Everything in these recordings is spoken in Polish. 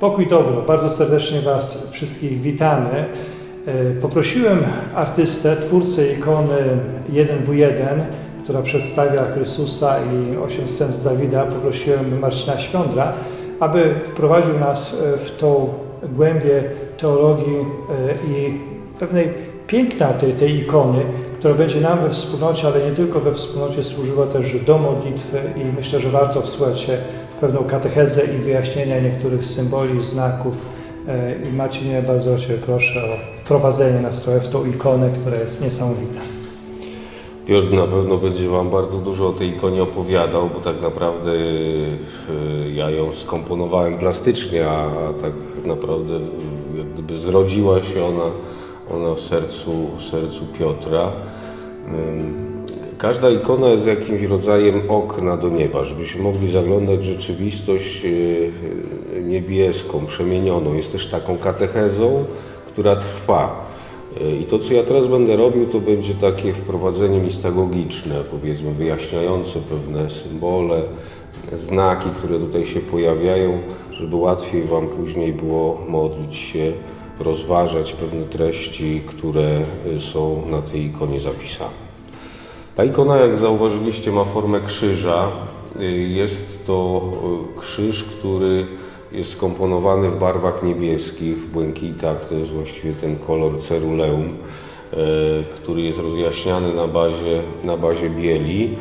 Pokój dobro, bardzo serdecznie Was wszystkich witamy. E, Poprosiłem artystę, twórcę ikony 1w1, która przedstawia Chrystusa i osiem scen z Dawida, poprosiłem Marcina Świądra, aby wprowadził nas e, w tą głębię teologii e, i pewnej piękna tej, tej ikony, która będzie nam we wspólnocie, ale nie tylko we wspólnocie służyła też do modlitwy i myślę, że warto wsłuchać się pewną katechezę i wyjaśnienia niektórych symboli, znaków. E, I Marcinie, bardzo Cię proszę o wprowadzenie nas trochę w tą ikonę, która jest niesamowita. Piotr na pewno będzie Wam bardzo dużo o tej ikonie opowiadał, bo tak naprawdę e, ja ją skomponowałem plastycznie, a tak naprawdę e, jak gdyby zrodziła się ona, ona w, sercu, w sercu Piotra. Każda ikona jest jakimś rodzajem okna do nieba, żebyśmy mogli zaglądać rzeczywistość e, niebieską, przemienioną. Jest też taką katechezą, która trwa. I to, co ja teraz będę robił, to będzie takie wprowadzenie mistagogiczne, powiedzmy, wyjaśniające pewne symbole, znaki, które tutaj się pojawiają, żeby łatwiej Wam później było modlić się, rozważać pewne treści, które są na tej ikonie zapisane. Ta ikona, jak zauważyliście, ma formę krzyża. Y, Jest to y, krzyż, który jest skomponowany w barwach niebieskich, w błękitach. To jest właściwie ten kolor ceruleum, y, który jest rozjaśniany na bazie, na bazie bieli.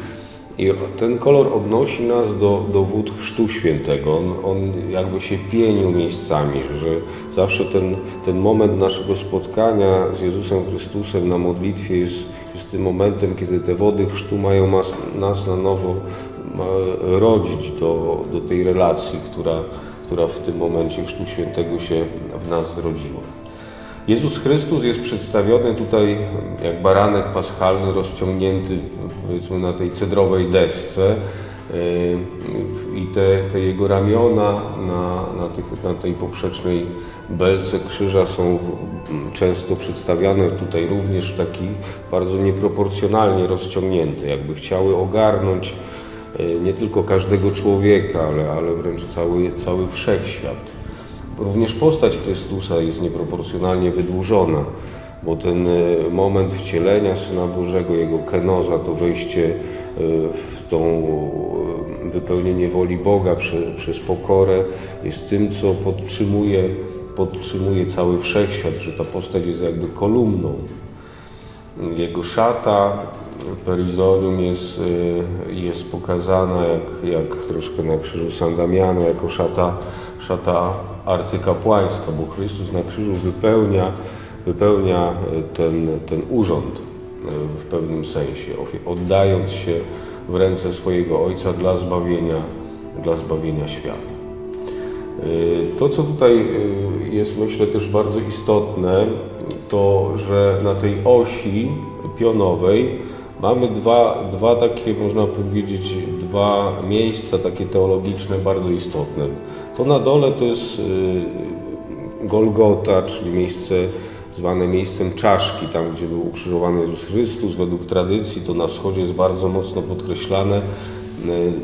I ten kolor odnosi nas do, do wód Chrztu Świętego. On, on jakby się pienił miejscami, że zawsze ten, ten moment naszego spotkania z Jezusem Chrystusem na modlitwie jest, jest tym momentem, kiedy te wody chrztu mają nas, nas na nowo rodzić do, do tej relacji, która, która w tym momencie Chrztu Świętego się w nas zrodziła. Jezus Chrystus jest przedstawiony tutaj jak baranek paschalny rozciągnięty powiedzmy na tej cedrowej desce i te, te jego ramiona na, na, tych, na tej poprzecznej belce krzyża są często przedstawiane tutaj również w taki bardzo nieproporcjonalnie rozciągnięte, jakby chciały ogarnąć yy, nie tylko każdego człowieka, ale, ale wręcz cały, cały wszechświat. Również postać Chrystusa jest nieproporcjonalnie wydłużona, bo ten e, moment wcielenia Syna Bożego, Jego kenoza, to wejście e, w tą e, wypełnienie woli Boga prze, przez pokorę jest tym, co podtrzymuje, podtrzymuje cały wszechświat, że ta postać jest jakby kolumną. Jego szata, perizonium jest, jest pokazana jak, jak troszkę na krzyżu San Damiano, jako szata, szata arcykapłańska, bo Chrystus na krzyżu wypełnia, wypełnia ten, ten urząd w pewnym sensie, oddając się w ręce swojego Ojca dla zbawienia, dla zbawienia świata. To, co tutaj jest myślę też bardzo istotne, to że na tej osi pionowej mamy dwa, dwa takie, można powiedzieć, dwa miejsca takie teologiczne bardzo istotne. To na dole to jest Golgota, czyli miejsce zwane miejscem czaszki, tam gdzie był ukrzyżowany Jezus Chrystus. Według tradycji to na wschodzie jest bardzo mocno podkreślane.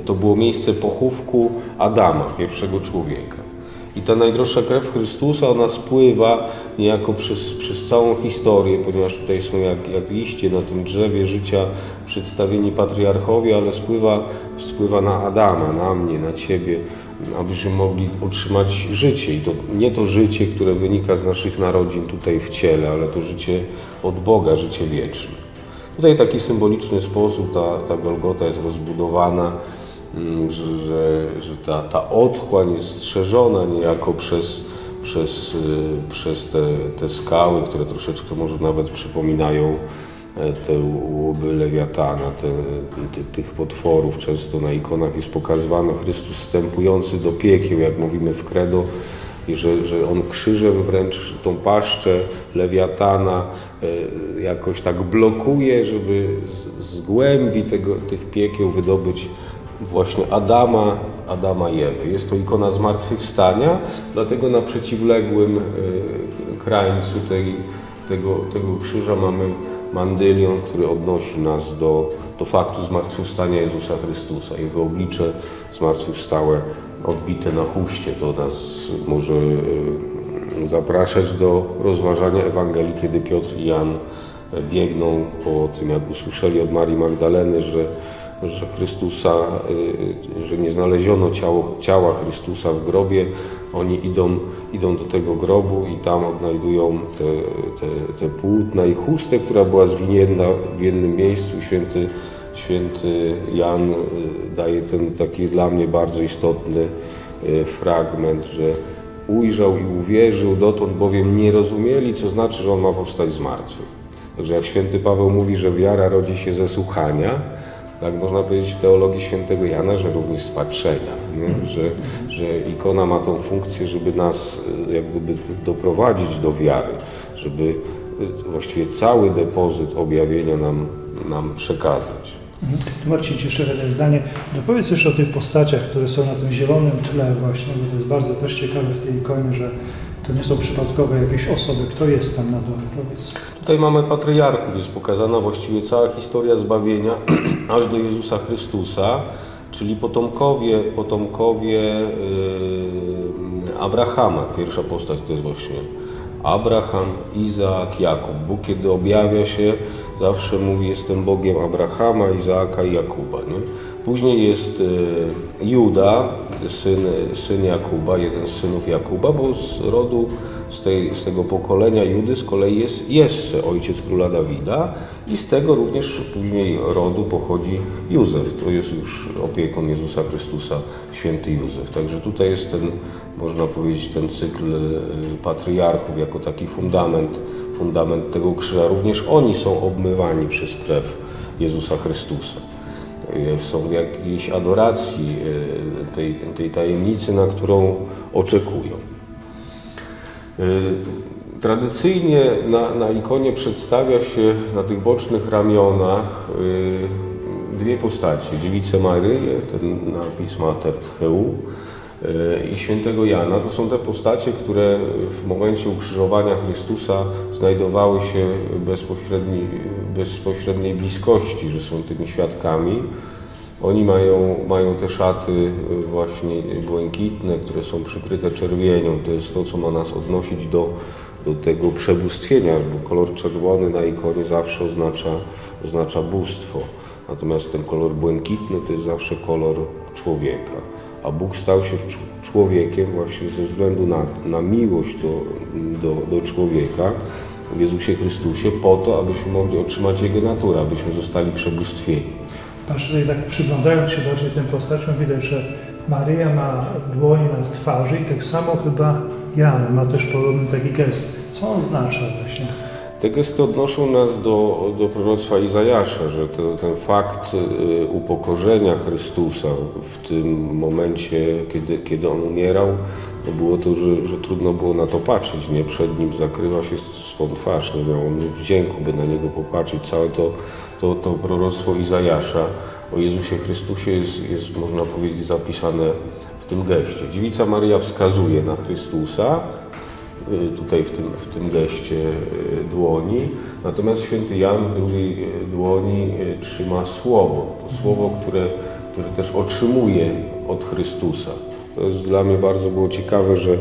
To było miejsce pochówku Adama, pierwszego człowieka. I ta najdroższa krew Chrystusa, ona spływa niejako przez, przez całą historię, ponieważ tutaj są jak, jak liście na tym drzewie życia przedstawieni patriarchowie, ale spływa, spływa na Adama, na mnie, na Ciebie, abyśmy mogli otrzymać życie. I to nie to życie, które wynika z naszych narodzin tutaj w ciele, ale to życie od Boga, życie wieczne. Tutaj w taki symboliczny sposób ta, ta Golgota jest rozbudowana, mm, że, że, ta, ta otchłań jest strzeżona niejako przez, przez, y, przez te, te skały, które troszeczkę może nawet przypominają te łoby lewiatana, te, te, tych potworów. Często na ikonach jest pokazywany Chrystus wstępujący do piekieł, jak mówimy w credo, i że, że on krzyżem wręcz tą paszczę lewiatana e, jakoś tak blokuje, żeby z, z głębi tego, tych piekieł wydobyć właśnie Adama, Adama i Ewy. Jest to ikona zmartwychwstania, dlatego na przeciwległym e, krańcu tej, tego, tego krzyża mamy mandylion, który odnosi nas do, do faktu zmartwychwstania Jezusa Chrystusa. Jego oblicze zmartwychwstałe odbite na chuście. To nas może e, zapraszać do rozważania Ewangelii, kiedy Piotr i Jan e, biegną po tym, jak usłyszeli od Marii Magdaleny, że, że Chrystusa, e, że nie znaleziono ciało, ciała Chrystusa w grobie. Oni idą, idą do tego grobu i tam odnajdują te, te, te płótna i chustę, która była zwinięta w jednym miejscu. Święty, święty Jan e, daje ten taki dla mnie bardzo istotny e, fragment, że ujrzał i uwierzył, dotąd bowiem nie rozumieli, co znaczy, że on ma powstać z martwych. Także jak święty Paweł mówi, że wiara rodzi się ze słuchania, tak można powiedzieć w teologii świętego Jana, że również z patrzenia, nie? Że, że ikona ma tą funkcję, żeby nas e, jak gdyby doprowadzić do wiary, żeby e, właściwie cały depozyt objawienia nam, nam przekazać. Mhm. Tu Marcin, ci jeszcze jedno zdanie. Dopowiedz jeszcze o tych postaciach, które są na tym zielonym tle właśnie, bo to jest bardzo też ciekawe w tej ikonie, że to nie są przypadkowe jakieś osoby. Kto jest tam na dole? Powiedz. Tutaj mamy patriarchów, jest pokazana właściwie cała historia zbawienia aż do Jezusa Chrystusa, czyli potomkowie, potomkowie yy, Abrahama. Pierwsza postać to jest właśnie Abraham, Izaak, Jakub. Bóg kiedy objawia się, zawsze mówi jestem Bogiem Abrahama, Izaaka i Jakuba. Nie? Później jest yy, Juda, syn, syn Jakuba, jeden z synów Jakuba, bo z rodu z, tej, z tego pokolenia Judy z kolei jest Jesse, ojciec króla Dawida i z tego również później rodu pochodzi Józef. To jest już opiekun Jezusa Chrystusa, święty Józef. Także tutaj jest ten, można powiedzieć, ten cykl y, patriarchów jako taki fundament, fundament tego krzyża. Również oni są obmywani przez krew Jezusa Chrystusa. Y, Są w jakiejś adoracji y, tej, tej tajemnicy, na którą oczekują. Y, Tradycyjnie na, na ikonie przedstawia się na tych bocznych ramionach dwie postacie. Dziewicę Maryję, ten napis Mater Tcheu i świętego Jana. To są te postacie, które w momencie ukrzyżowania Chrystusa znajdowały się bezpośredni, bezpośredniej bliskości, że są tymi świadkami. Oni mają, mają te szaty y, właśnie błękitne, które są przykryte czerwienią. To jest to, co ma nas odnosić do, do tego przebóstwienia, bo kolor czerwony na ikonie zawsze oznacza, oznacza bóstwo. Natomiast ten kolor błękitny to jest zawsze kolor człowieka. A Bóg stał się cz- człowiekiem właśnie ze względu na, na miłość do, do, do człowieka w Jezusie Chrystusie po to, abyśmy mogli otrzymać Jego naturę, abyśmy zostali przebóstwieni. Patrz, tutaj tak przyglądając się bardziej tym postaciom, widać, że Maryja ma dłoń na twarzy i tak samo chyba Jan ma też podobny taki gest. Co on oznacza właśnie? Te gesty odnoszą nas do, do proroctwa Izajasza, że to, ten fakt y, upokorzenia Chrystusa w tym momencie, kiedy, kiedy On umierał, było to, że, że trudno było na to patrzeć. Nie? Przed Nim zakrywa się swą twarz, nie miał On wdzięku, by na Niego popatrzeć. Całe to, to, to proroctwo Izajasza o Jezusie Chrystusie jest, jest, można powiedzieć, zapisane w tym geście. Dziewica Maryja wskazuje na Chrystusa, tutaj w tym, w tym geście y, dłoni. Natomiast święty Jan w drugiej y, dłoni y, trzyma słowo. To słowo, które, które też otrzymuje od Chrystusa. To jest dla mnie bardzo było ciekawe, że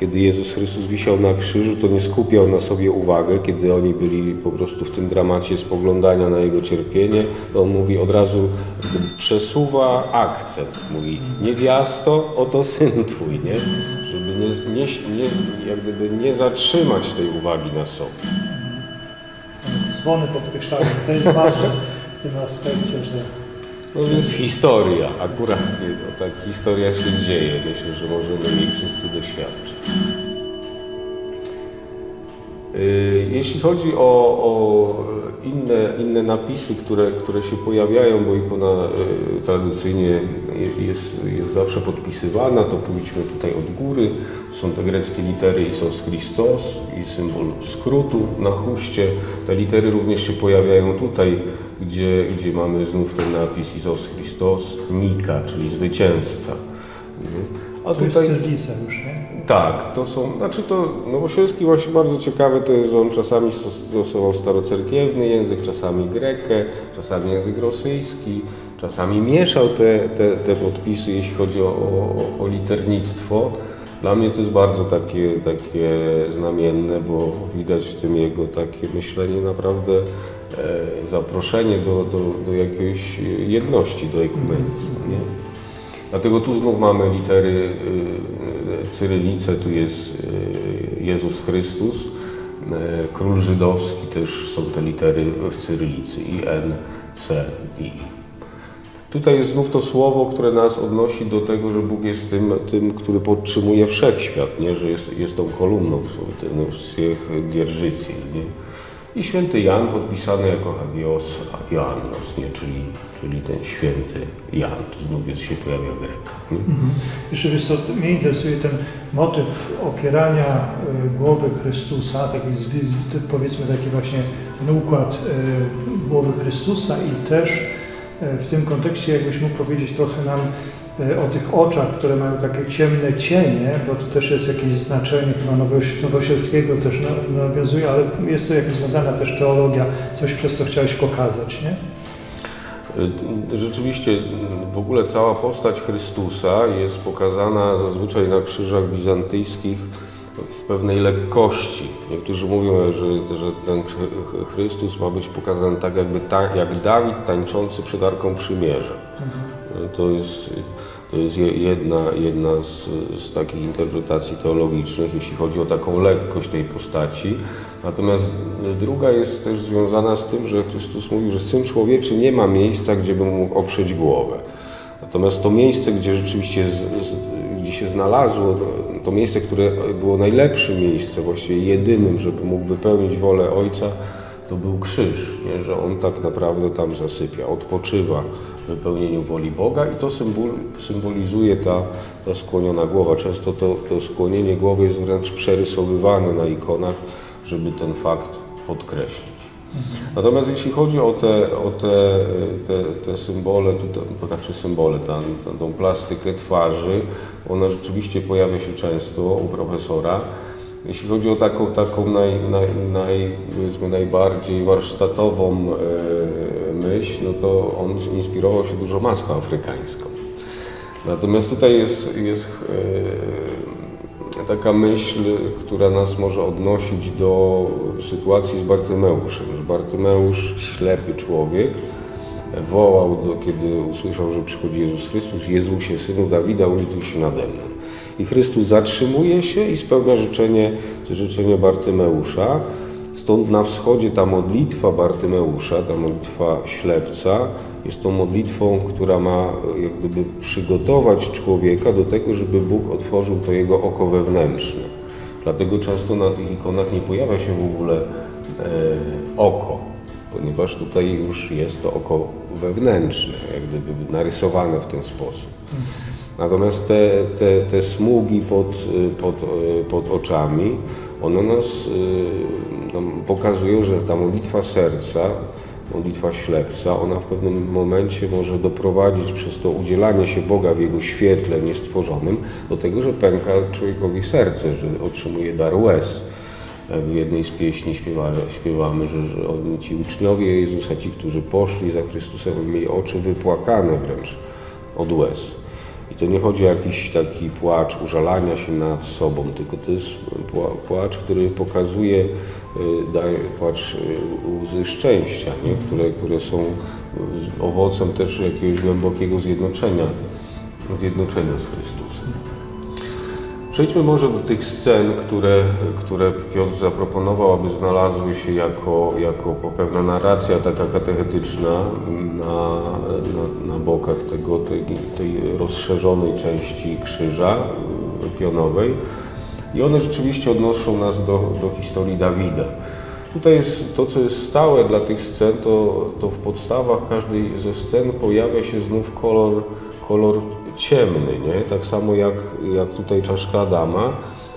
kiedy Jezus Chrystus wisiał na krzyżu, to nie skupiał na sobie uwagę, kiedy oni byli po prostu w tym dramacie spoglądania na Jego cierpienie, to On mówi od razu, przesuwa akcent. Mówi, niewiasto, oto Syn Twój, nie? Nie, nie, nie, jak gdyby nie zatrzymać tej uwagi na sobie. Dzwony podkreślają, to jest ważne w tym aspekcie, że No więc historia, akurat no, tak historia się dzieje. Myślę, że możemy jej wszyscy doświadczyć. Y, Jeśli chodzi o, o inne, inne napisy, które, które się pojawiają, bo ikona y, tradycyjnie je- jest, jest zawsze podpisywana, to pójdźmy tutaj od góry. Są te greckie litery Isos Christos i symbol skrótu na chuście. Te litery również się pojawiają tutaj, gdzie, gdzie mamy znów ten napis Isos Christos, Nika, czyli zwycięzca. A to jest tutaj już, nie? Tak, to są, znaczy to Nowosielski właśnie bardzo ciekawe to jest, że on czasami stos- stosował starocerkiewny język, czasami grekę, czasami język rosyjski, czasami mieszał te, te, te podpisy, jeśli chodzi o, o, o liternictwo. Dla mnie to jest bardzo takie, takie znamienne, bo widać w tym jego takie myślenie naprawdę e, zaproszenie do, do, do jakiejś jedności, do ekumenizmu. Nie? Dlatego tu znów mamy litery y, cyrylice, tu jest y, Jezus Chrystus, y, król żydowski też są te litery w cyrylicy i N, C i. Tutaj jest znów to słowo, które nas odnosi do tego, że Bóg jest tym, tym który podtrzymuje wszechświat, nie? że jest, jest tą kolumną ten wszystkich dzierżycy. Nie? I święty Jan podpisany jako Hagios Joannos, nie? Czyli, czyli ten święty Jan. Tu znów jest, się pojawia Greka. Nie? Jeszcze wiesz co, mnie interesuje ten motyw opierania y, głowy Chrystusa, taki z- powiedzmy taki właśnie ten układ y, głowy Chrystusa i też y, w tym kontekście jakbyś mógł powiedzieć trochę nam o tych oczach, które mają takie ciemne cienie, bo to też jest jakieś znaczenie chyba Nowoś- Nowosielskiego też na- nawiązuje, ale jest to jakaś związana też teologia, coś przez to chciałeś pokazać, nie? Rzeczywiście w ogóle cała postać Chrystusa jest pokazana zazwyczaj na krzyżach bizantyjskich w pewnej lekkości. Niektórzy mówią, że, że ten Chrystus ma być pokazany tak jakby ta, jak Dawid tańczący przed Arką Przymierza. To jest, to jest je- jedna, jedna z, z takich interpretacji teologicznych, jeśli chodzi o taką lekkość tej postaci. Natomiast druga jest też związana z tym, że Chrystus mówił, że Syn Człowieczy nie ma miejsca, gdzie by mógł oprzeć głowę. Natomiast to miejsce, gdzie rzeczywiście z, z, gdzie się znalazło, to miejsce, które było najlepszym miejscem, właściwie jedynym, żeby mógł wypełnić wolę Ojca, to był krzyż, nie? że On tak naprawdę tam zasypia, odpoczywa wypełnieniu woli Boga i to symbol, symbolizuje ta, ta skłoniona głowa. Często to, to skłonienie głowy jest wręcz przerysowywane na ikonach, żeby ten fakt podkreślić. Natomiast jeśli chodzi o te, o te, te, te symbole, tutaj, to znaczy symbole, tą, plastykę twarzy, ona rzeczywiście pojawia się często u profesora. Jeśli chodzi o taką, taką naj, naj, naj, najbardziej warsztatową e, myśl, no to on inspirował się dużo maską afrykańską. Natomiast tutaj jest, jest e, taka myśl, która nas może odnosić do sytuacji z Bartymeuszem, Bartymeusz, ślepy człowiek, wołał, do, kiedy usłyszał, że przychodzi Jezus Chrystus, Jezusie, Synu Dawida, ulituj się nade mną. I Chrystus zatrzymuje się i spełnia życzenie, życzenie Bartymeusza. Stąd na wschodzie ta modlitwa Bartymeusza, ta modlitwa ślepca, jest tą modlitwą, która ma jak gdyby przygotować człowieka do tego, żeby Bóg otworzył to jego oko wewnętrzne. Dlatego często na tych ikonach nie pojawia się w ogóle e, oko, ponieważ tutaj już jest to oko wewnętrzne, jak gdyby narysowane w ten sposób. Natomiast te, te, te smugi pod, pod, pod oczami, one nas y, nam pokazują, że ta modlitwa serca, modlitwa ślepca, ona w pewnym momencie może doprowadzić przez to udzielanie się Boga w Jego świetle niestworzonym do tego, że pęka człowiekowi serce, że otrzymuje dar łez. Jak w jednej z pieśni śpiewamy, śpiewamy że, że oni, ci uczniowie Jezusa, ci, którzy poszli za Chrystusem, mieli oczy wypłakane wręcz od łez. I to nie chodzi o jakiś taki płacz użalania się nad sobą, tylko to jest pła- płacz, który pokazuje, y, daje płacz y, łzy szczęścia, nie? Które, które są y, owocem też jakiegoś głębokiego zjednoczenia, zjednoczenia z Chrystusem. Przejdźmy może do tych scen, które, które Piotr zaproponował, aby znalazły się jako, jako pewna narracja taka katechetyczna na, na, na bokach tego, tej, tej rozszerzonej części krzyża pionowej. I one rzeczywiście odnoszą nas do, do historii Dawida. Tutaj jest to, co jest stałe dla tych scen, to, to w podstawach każdej ze scen pojawia się znów kolor, kolor ciemny, nie? tak samo jak, jak tutaj czaszka Adama,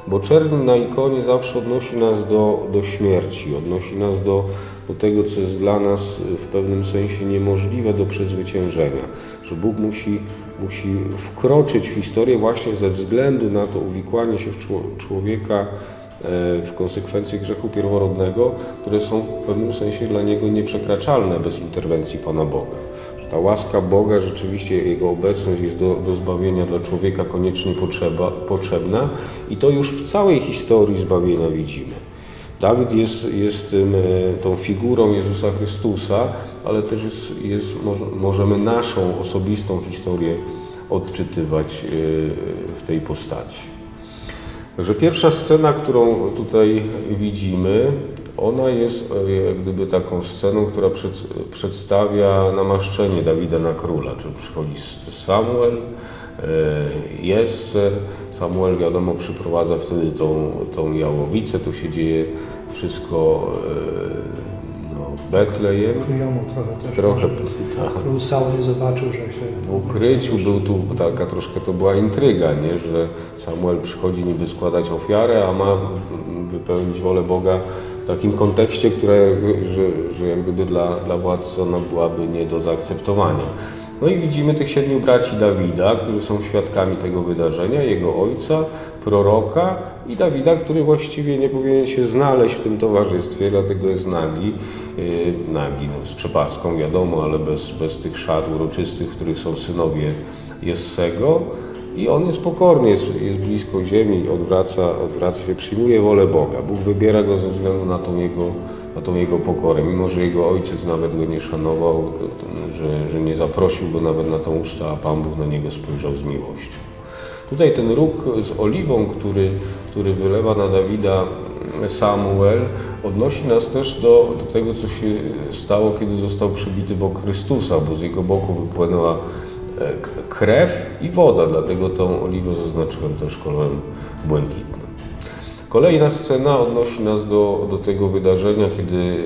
bo czerń na ikonie zawsze odnosi nas do, do śmierci, odnosi nas do, do tego, co jest dla nas w pewnym sensie niemożliwe do przezwyciężenia, że Bóg musi, musi wkroczyć w historię właśnie ze względu na to uwikłanie się w czło- człowieka e, w konsekwencji grzechu pierworodnego, które są w pewnym sensie dla niego nieprzekraczalne bez interwencji Pana Boga. Ta łaska Boga, rzeczywiście Jego obecność jest do, do zbawienia dla człowieka koniecznie potrzeba, potrzebna i to już w całej historii zbawienia widzimy. Dawid jest, jest tym, e, tą figurą Jezusa Chrystusa, ale też jest, jest, moż- możemy naszą osobistą historię odczytywać e, w tej postaci. Także pierwsza scena, którą tutaj widzimy, ona jest e, jak gdyby taką sceną, która przed, przedstawia namaszczenie Dawida na króla. Czyli przychodzi Samuel, e, Jesse, Samuel wiadomo przyprowadza wtedy tą, tą jałowicę, to się dzieje wszystko e, no, w Betlejem. Kryjomu trochę też. Trochę, tak. Król Saul nie zobaczył, że się... W ukryciu był tu taka troszkę to była intryga, nie? że Samuel przychodzi niby składać ofiarę, a ma wypełnić wolę Boga w takim kontekście, które, że, że jak gdyby dla, dla władcy ona byłaby nie do zaakceptowania. No i widzimy tych siedmiu braci Dawida, którzy są świadkami tego wydarzenia, jego ojca, proroka i Dawida, który właściwie nie powinien się znaleźć w tym towarzystwie, dlatego jest nagi, yy, nagi no, z przepaską wiadomo, ale bez, bez tych szat uroczystych, w których są synowie Jessego. I on jest pokorny, jest, jest blisko ziemi, odwraca, odwraca się, przyjmuje wolę Boga. Bóg wybiera go ze względu na tą jego, na tą jego pokorę, mimo że jego ojciec nawet go nie szanował, że, że nie zaprosił go nawet na tą ucztę, a Pan Bóg na niego spojrzał z miłością. Tutaj ten róg z oliwą, który, który wylewa na Dawida Samuel, odnosi nas też do, do tego, co się stało, kiedy został przybity bok Chrystusa, bo z jego boku wypłynęła krew i woda, dlatego tą oliwę zaznaczyłem też kolorem błękitnym. Kolejna scena odnosi nas do, do tego wydarzenia, kiedy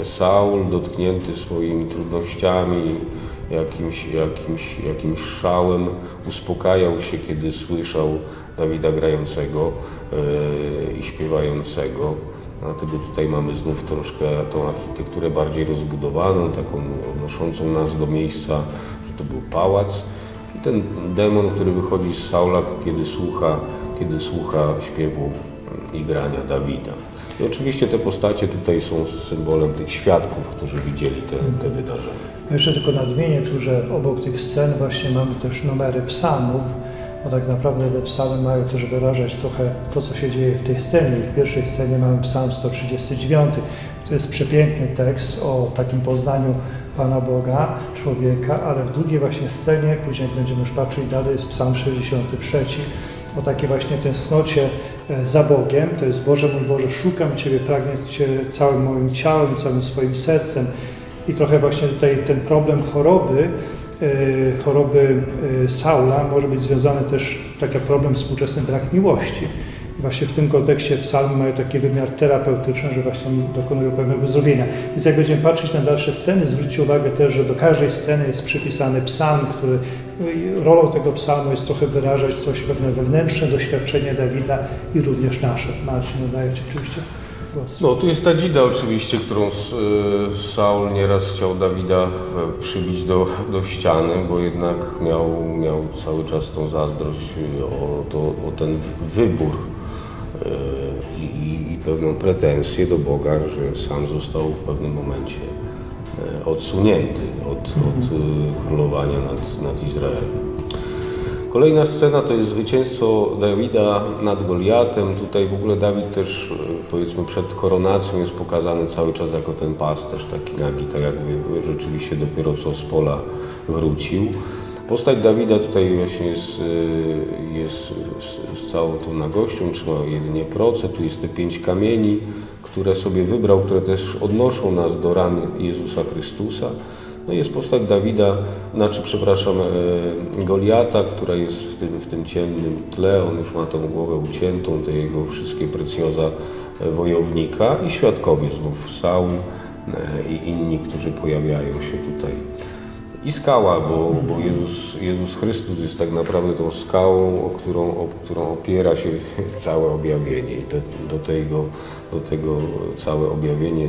e, Saul, dotknięty swoimi trudnościami, jakimś, jakimś, jakimś szałem, uspokajał się, kiedy słyszał Dawida grającego e, i śpiewającego. Dlatego tutaj mamy znów troszkę tą architekturę bardziej rozbudowaną, taką odnoszącą nas do miejsca, to był pałac. I ten demon, który wychodzi z Saula, kiedy słucha, kiedy słucha śpiewu i grania Dawida. I oczywiście te postacie tutaj są symbolem tych świadków, którzy widzieli te, te wydarzenia. Ja Jeszcze tylko nadmienię tu, że obok tych scen właśnie mamy też numery psalmów, bo tak naprawdę te psalmy mają też wyrażać trochę to, co się dzieje w tej scenie. I w pierwszej scenie mamy psalm 139. To jest przepiękny tekst o takim poznaniu Pana Boga, człowieka, ale w drugiej właśnie scenie, później będziemy już patrzyli dalej, jest psalm 63 o takiej właśnie tęsknocie e, za Bogiem. To jest Boże mój Boże, szukam Ciebie, pragnę Cię całym moim ciałem, całym swoim sercem. I trochę właśnie tutaj ten problem choroby, e, choroby e, Saula może być związany też tak jak problem współczesny brak miłości. Właśnie w tym kontekście psalmy mają taki wymiar terapeutyczny, że właśnie dokonują pewnego uzdrowienia. Więc jak będziemy patrzeć na dalsze sceny, zwróćcie uwagę też, że do każdej sceny jest przypisany psalm, który rolą tego psalmu jest trochę wyrażać coś, pewne wewnętrzne doświadczenie Dawida i również nasze. Marcin, nadaję Ci oczywiście głos. No, tu jest ta dzida oczywiście, którą y, Saul nieraz chciał Dawida e, przybić do, do ściany, bo jednak miał, miał cały czas tą zazdrość o, to, o ten wybór i, i, i pewną pretensję do Boga, że sam został w pewnym momencie e, odsunięty od, od y, królowania nad, nad Izraelem. Kolejna scena to jest zwycięstwo Dawida nad Goliatem. Tutaj w ogóle Dawid też e, powiedzmy przed koronacją jest pokazany cały czas jako ten pasterz taki nagi, tak jakby rzeczywiście dopiero co z pola wrócił. Postać Dawida tutaj właśnie jest, e, jest z, całą tą nagością, trzyma jedynie proce, tu jest te pięć kamieni, które sobie wybrał, które też odnoszą nas do ran Jezusa Chrystusa. No jest postać Dawida, znaczy przepraszam, e, Goliata, która jest w tym, w tym ciemnym tle, on już ma tą głowę uciętą, te jego wszystkie precjoza e, wojownika i świadkowie znów Saul e, i inni, którzy pojawiają się tutaj. I skała, bo, bo Jezus, Jezus Chrystus jest tak naprawdę tą skałą, o którą, o którą opiera się całe objawienie i do, do, tego, do tego całe objawienie,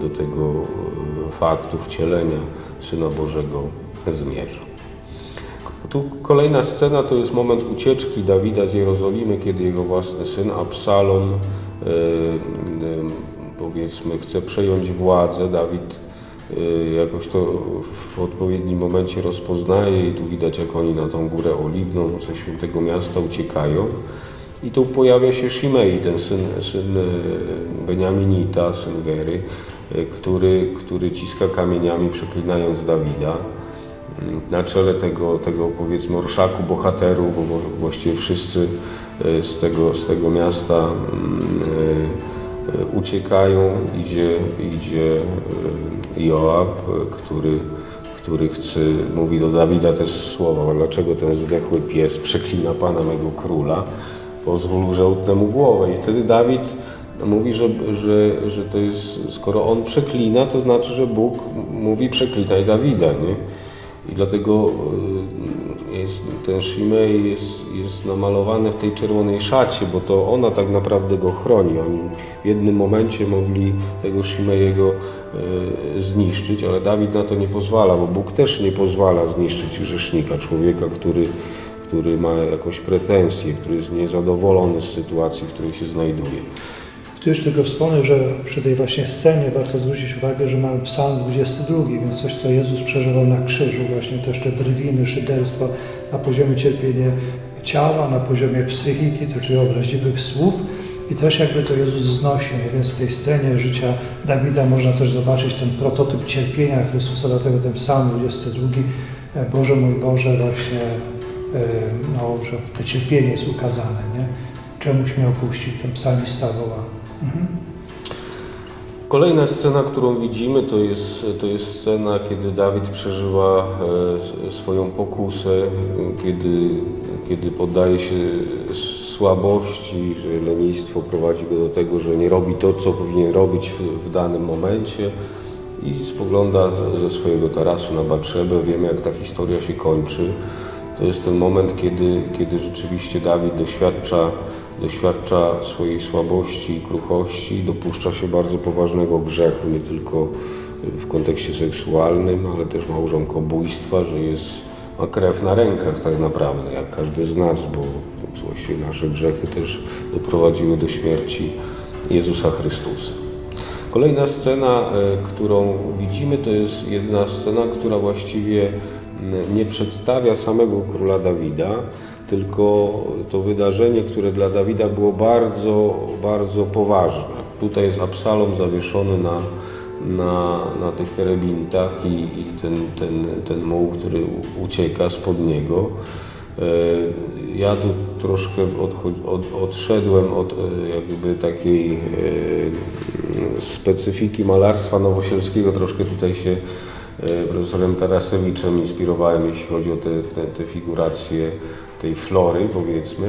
do tego e, faktu wcielenia Syna Bożego zmierza. Tu kolejna scena to jest moment ucieczki Dawida z Jerozolimy, kiedy jego własny syn Absalom e, e, powiedzmy chce przejąć władzę. Dawid jakoś to w odpowiednim momencie rozpoznaje i tu widać jak oni na tą górę oliwną ze świętego miasta uciekają. I tu pojawia się Shimei, ten syn, syn y, Beniaminita, syn Gery, y, który, który ciska kamieniami przeklinając Dawida na czele tego, tego powiedzmy orszaku bohaterów, bo właściwie wszyscy z tego, z tego miasta mm, uciekają, idzie, idzie Joab, który, który chce, mówi do Dawida te słowa, dlaczego ten zdechły pies przeklina Pana mego króla, pozwól, że utnę mu głowę. I wtedy Dawid mówi, że, że, że to jest, skoro on przeklina, to znaczy, że Bóg mówi przeklinaj Dawida, nie? I dlatego y, jest, Shimei jest, jest namalowany w tej czerwonej szacie, bo to ona tak naprawdę go chroni. Oni w jednym momencie mogli tego Shimeiego y, zniszczyć, ale Dawid na to nie pozwala, bo Bóg też nie pozwala zniszczyć grzesznika, człowieka, który, który ma jakąś pretensję, który jest niezadowolony z sytuacji, w której się znajduje. Tu jeszcze tylko wspomnę, że przy tej właśnie scenie warto zwrócić uwagę, że mamy psalm 22, więc coś, co Jezus przeżywał na krzyżu, właśnie te drwiny, szyderstwo na poziomie cierpienia ciała, na poziomie psychiki, to czyli obraźliwych słów i też jakby to Jezus znosił, no więc w tej scenie życia Dawida można też zobaczyć ten prototyp cierpienia Chrystusa, dlatego ten psalm 22, e, Boże mój Boże, właśnie, e, no, że to cierpienie jest ukazane, nie? Czemuś mnie opuścił, ten psalmista woła. Kolejna scena, którą widzimy, to jest, to jest scena, kiedy Dawid przeżywa e, swoją pokusę, kiedy, kiedy poddaje się słabości, że lenistwo prowadzi go do tego, że nie robi to, co powinien robić w, w danym momencie i spogląda ze swojego tarasu na Batrzebę. Wiemy, jak ta historia się kończy. To jest ten moment, kiedy, kiedy rzeczywiście Dawid doświadcza doświadcza swojej słabości i kruchości, dopuszcza się bardzo poważnego grzechu, nie tylko w kontekście seksualnym, ale też małżonkobójstwa, że jest, ma krew na rękach tak naprawdę, jak każdy z nas, bo właściwie nasze grzechy też doprowadziły do śmierci Jezusa Chrystusa. Kolejna scena, e, którą widzimy, to jest jedna scena, która właściwie nie przedstawia samego króla Dawida, tylko to wydarzenie, które dla Dawida było bardzo, bardzo poważne. Tutaj jest Absalom zawieszony na, na, na tych terebintach i, i ten, ten, ten muł, który ucieka spod niego. E, Ja tu troszkę od, odszedłem od e, jakby takiej e, specyfiki malarstwa nowosielskiego, troszkę tutaj się profesorem Tarasewiczem inspirowałem, jeśli chodzi o te, te, te figuracje tej flory, powiedzmy.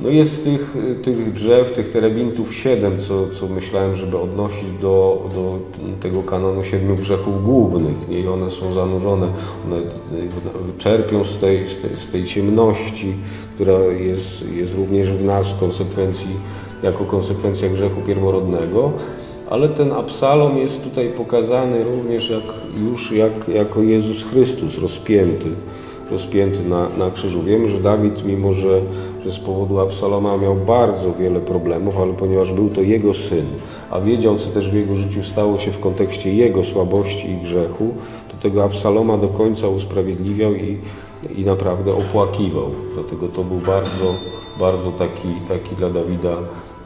No jest tych, tych drzew, tych terebintów siedem, co, co myślałem, żeby odnosić do, do tego kanonu siedmiu grzechów głównych. Nie? I one są zanurzone, one czerpią z tej, z tej, z tej ciemności, która jest, jest również w nas konsekwencji, jako konsekwencja grzechu pierworodnego. Ale ten Absalom jest tutaj pokazany również jak, już jak, jako Jezus Chrystus rozpięty rozpięty na, na krzyżu. Wiemy, że Dawid, mimo że, że z powodu Absaloma miał bardzo wiele problemów, ale ponieważ był to jego syn, a wiedział, co też w jego życiu stało się w kontekście jego słabości i grzechu, to tego Absaloma do końca usprawiedliwiał i, i naprawdę opłakiwał. Dlatego to był bardzo, bardzo taki, taki dla Dawida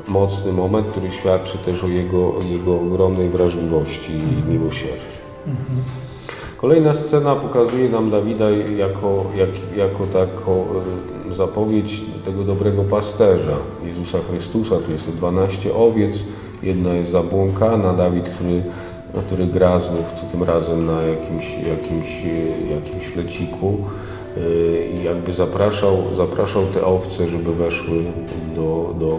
mocny moment, który świadczy też o jego, o jego ogromnej wrażliwości i miłosierdziu. Kolejna scena pokazuje nam Dawida jako, jak, jako taką e, zapowiedź tego dobrego pasterza, Jezusa Chrystusa. Tu jest to 12 owiec, jedna jest zabłąkana, Dawid, który, który gra znów tym razem na jakimś, jakimś, e, jakimś fleciku e, i jakby zapraszał, zapraszał te owce, żeby weszły do, do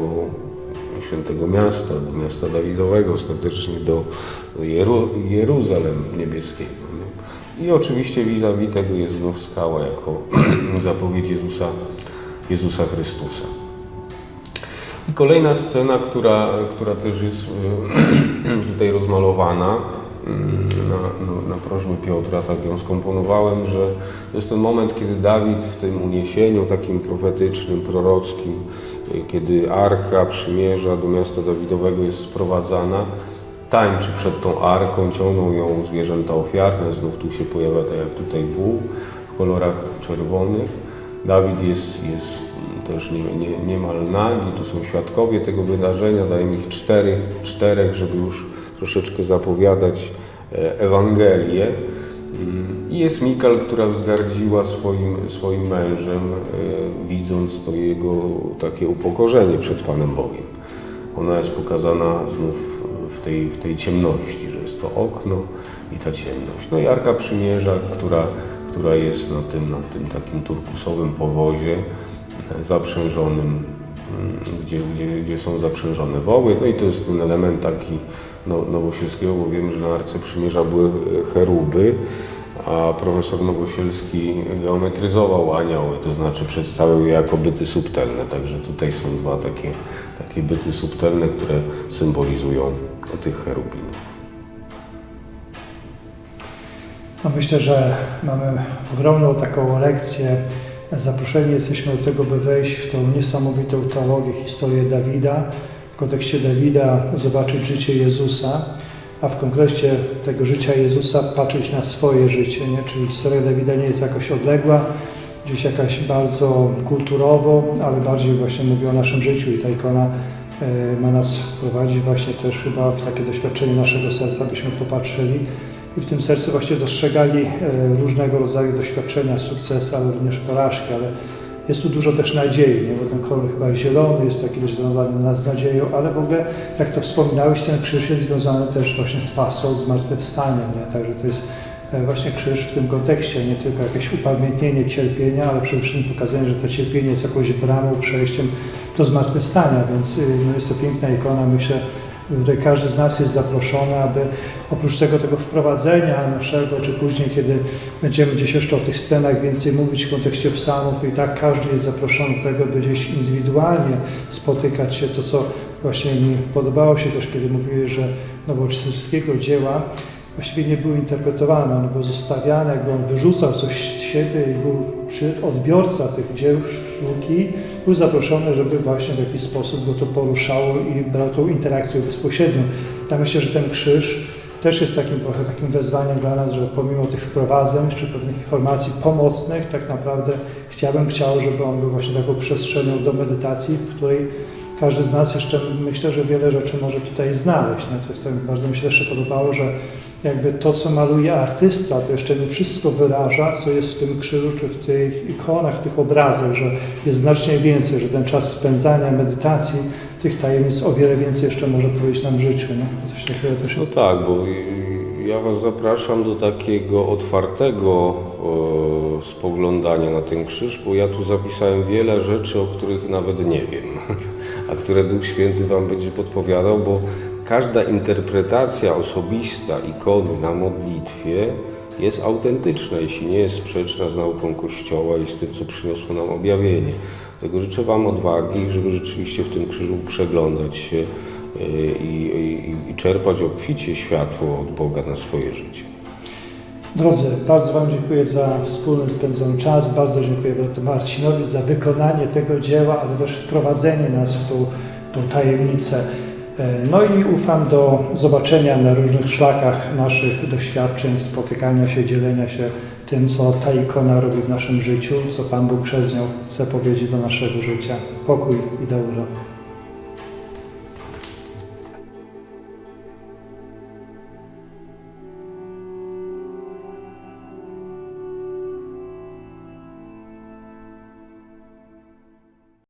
świętego miasta, do miasta Dawidowego, ostatecznie do Jeru, Jeruzalem niebieskiego. I oczywiście vis-a-vis tego jest znów skała jako zapowiedź Jezusa, Jezusa Chrystusa. I kolejna scena, która, która też jest e, tutaj rozmalowana mm, na, na, na prośbę Piotra, tak ją skomponowałem, że to jest ten moment, kiedy Dawid w tym uniesieniu takim profetycznym, prorockim, e, kiedy Arka Przymierza do miasta Dawidowego jest sprowadzana, tańczy przed tą arką, ciągną ją zwierzęta ofiarne, znów tu się pojawia tak jak tutaj wół w kolorach czerwonych. Dawid jest, jest też nie, nie, niemal nagi, tu są świadkowie tego wydarzenia, daję ich czterech, czterech, żeby już troszeczkę zapowiadać e, Ewangelię. I jest Mikal, która wzgardziła swoim, swoim mężem, e, widząc to jego takie upokorzenie przed Panem Bogiem. Ona jest pokazana znów w tej, w tej ciemności, że jest to okno i ta ciemność. No i Arka Przymierza, która, która jest na tym, na tym takim turkusowym powozie e, zaprzężonym, mm, gdzie, gdzie, gdzie są zaprzężone woły. No i to jest ten element taki no, Nowosielskiego, bo wiemy, że na Arce Przymierza były cheruby, a profesor Nowosielski geometryzował anioły, to znaczy przedstawiał je jako byty subtelne. Także tutaj są dwa takie, takie byty subtelne, które symbolizują tych cherubinów. No myślę, że mamy ogromną taką lekcję. Zaproszeni jesteśmy do tego, by wejść w tą niesamowitą teologię, historię Dawida. W kontekście Dawida zobaczyć życie Jezusa, a w konkrecie tego życia Jezusa patrzeć na swoje życie. Nie? Czyli historia Dawida nie jest jakoś odległa, gdzieś jakaś bardzo kulturowo, ale bardziej właśnie mówi o naszym życiu i ta ikona ma nas wprowadzić właśnie też chyba w takie doświadczenie naszego serca, byśmy popatrzyli i w tym sercu właśnie dostrzegali e, różnego rodzaju doświadczenia, sukcesy, ale również porażki, ale jest tu dużo też nadziei, nie? bo ten kolor chyba jest zielony, jest taki dość związany z nadzieją, ale w ogóle, jak to wspominałeś, ten krzyż jest związany też właśnie z pasą, z zmartwychwstaniem, nie? także to jest e, właśnie krzyż w tym kontekście, nie tylko jakieś upamiętnienie cierpienia, ale przede wszystkim pokazanie, że to cierpienie jest jakąś bramą, przejściem do zmartwychwstania, więc y, no, jest to piękna ikona, myślę, Tutaj każdy z nas jest zaproszony, aby oprócz tego, tego wprowadzenia naszego, czy później, kiedy będziemy gdzieś jeszcze o tych scenach więcej mówić w kontekście psalmów, to i tak każdy jest zaproszony do tego, by gdzieś indywidualnie spotykać się. To, co właśnie mi podobało się też, kiedy mówiłeś, że Nowosielskiego dzieła właściwie nie były interpretowane, one były zostawiane, jakby on wyrzucał coś z siebie i był, czy odbiorca tych dzieł sztuki był zaproszony, żeby właśnie w jakiś sposób go to poruszało i brał tą interakcję bezpośrednią. Ja myślę, że ten krzyż też jest takim trochę takim wezwaniem dla nas, że pomimo tych wprowadzeń czy pewnych informacji pomocnych, tak naprawdę chciałbym, chciał, żeby on był właśnie taką przestrzenią do medytacji, w której każdy z nas jeszcze myślę, że wiele rzeczy może tutaj znaleźć. Nie? To, to bardzo mi się też podobało, że jakby to, co maluje artysta, to jeszcze nie wszystko wyraża, co jest w tym krzyżu, czy w tych ikonach, tych obrazach, że jest znacznie więcej, że ten czas spędzania, medytacji, tych tajemnic o wiele więcej jeszcze może powiedzieć nam w życiu. Nie? Coś takiego też No tak, bo ja Was zapraszam do takiego otwartego e, spoglądania na ten krzyż, bo ja tu zapisałem wiele rzeczy, o których nawet nie wiem, a które Duch Święty Wam będzie podpowiadał, bo każda interpretacja osobista ikony na modlitwie jest autentyczna, jeśli nie jest sprzeczna z nauką Kościoła i z tym, co przyniosło nam objawienie. Dlatego życzę Wam odwagi, żeby rzeczywiście w tym krzyżu przeglądać się e, i, i, i czerpać obficie światło od Boga na swoje życie. Drodzy, bardzo Wam dziękuję za wspólny spędzony czas, bardzo dziękuję bratu Marcinowi za wykonanie tego dzieła, ale też wprowadzenie nas w tą, tą tajemnicę. E, No i ufam do zobaczenia na różnych szlakach naszych doświadczeń, spotykania się, dzielenia się tym, co ta ikona robi w naszym życiu, co Pan Bóg przez nią chce powiedzieć do naszego życia. Pokój i dobro.